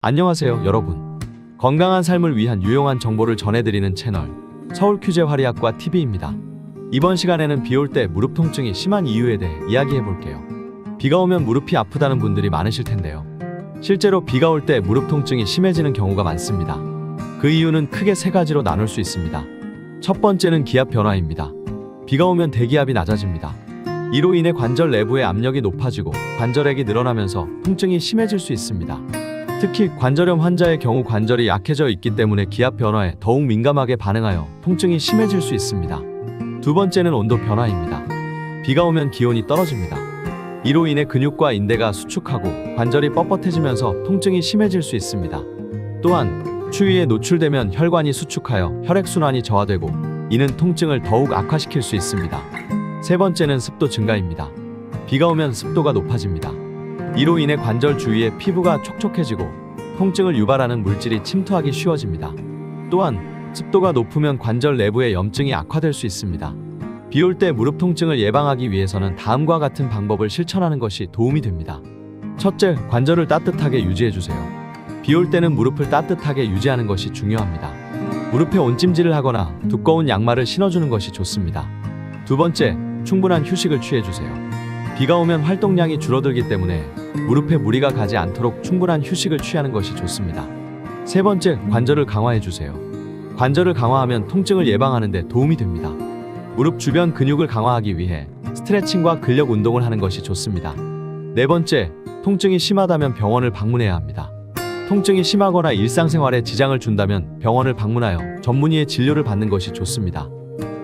안녕하세요, 여러분. 건강한 삶을 위한 유용한 정보를 전해드리는 채널 서울 퀴즈 화리학과 TV입니다. 이번 시간에는 비 올 때 무릎 통증이 심한 이유에 대해 이야기해 볼게요. 비가 오면 무릎이 아프다는 분들이 많으실 텐데요. 실제로 비가 올 때 무릎 통증이 심해지는 경우가 많습니다. 그 이유는 크게 세 가지로 나눌 수 있습니다. 첫 번째는 기압 변화입니다. 비가 오면 대기압이 낮아집니다. 이로 인해 관절 내부의 압력이 높아지고 관절액이 늘어나면서 통증이 심해질 수 있습니다. 특히 관절염 환자의 경우 관절이 약해져 있기 때문에 기압 변화에 더욱 민감하게 반응하여 통증이 심해질 수 있습니다. 두 번째는 온도 변화입니다. 비가 오면 기온이 떨어집니다. 이로 인해 근육과 인대가 수축하고 관절이 뻣뻣해지면서 통증이 심해질 수 있습니다. 또한 추위에 노출되면 혈관이 수축하여 혈액순환이 저하되고 이는 통증을 더욱 악화시킬 수 있습니다. 세 번째는 습도 증가입니다. 비가 오면 습도가 높아집니다. 이로 인해 관절 주위의 피부가 촉촉해지고 통증을 유발하는 물질이 침투하기 쉬워집니다. 또한 습도가 높으면 관절 내부의 염증이 악화될 수 있습니다. 비올 때 무릎 통증을 예방하기 위해서는 다음과 같은 방법을 실천하는 것이 도움이 됩니다. 첫째, 관절을 따뜻하게 유지해 주세요. 비올 때는 무릎을 따뜻하게 유지하는 것이 중요합니다. 무릎에 온찜질을 하거나 두꺼운 양말을 신어주는 것이 좋습니다. 두 번째, 충분한 휴식을 취해 주세요. 비가 오면 활동량이 줄어들기 때문에 무릎에 무리가 가지 않도록 충분한 휴식을 취하는 것이 좋습니다. 세 번째, 관절을 강화해 주세요. 관절을 강화하면 통증을 예방하는 데 도움이 됩니다. 무릎 주변 근육을 강화하기 위해 스트레칭과 근력 운동을 하는 것이 좋습니다. 네 번째, 통증이 심하다면 병원을 방문해야 합니다. 통증이 심하거나 일상생활에 지장을 준다면 병원을 방문하여 전문의의 진료를 받는 것이 좋습니다.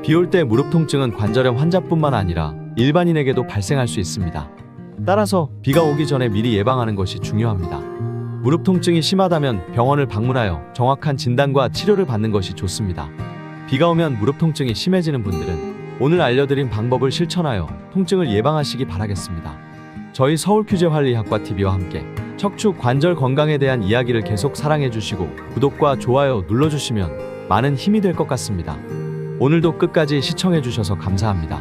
비올 때 무릎 통증은 관절염 환자뿐만 아니라 일반인에게도 발생할 수 있습니다. 따라서 비가 오기 전에 미리 예방하는 것이 중요합니다. 무릎 통증이 심하다면 병원을 방문하여 정확한 진단과 치료를 받는 것이 좋습니다. 비가 오면 무릎 통증이 심해지는 분들은 오늘 알려드린 방법을 실천하여 통증을 예방하시기 바라겠습니다. 저희 서울 퀴즈 관리학과 TV와 함께 척추 관절 건강에 대한 이야기를 계속 사랑해 주시고 구독과 좋아요 눌러 주시면 많은 힘이 될 것 같습니다. 오늘도 끝까지 시청해 주셔서 감사합니다.